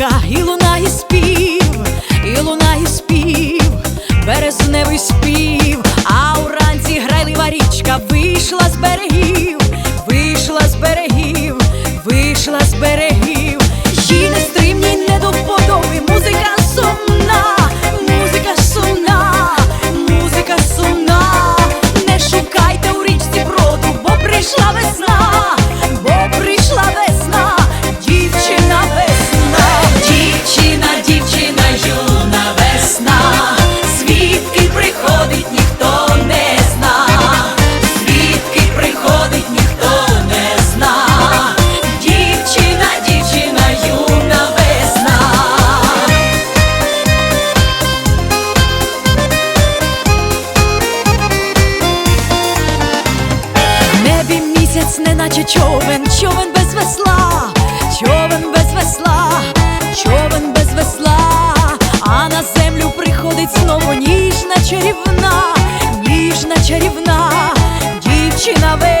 річка, і лунає спів, і лунає спів, березневий спів, а уранці грайлива річка вийшла з берегів, вийшла з берегів, вийшла з берегів, місяць, неначе човен, човен без весла, човен без весла, човен без весла, а на землю приходить знову ніжна чарівна, ніжна чарівна, дівчина весна.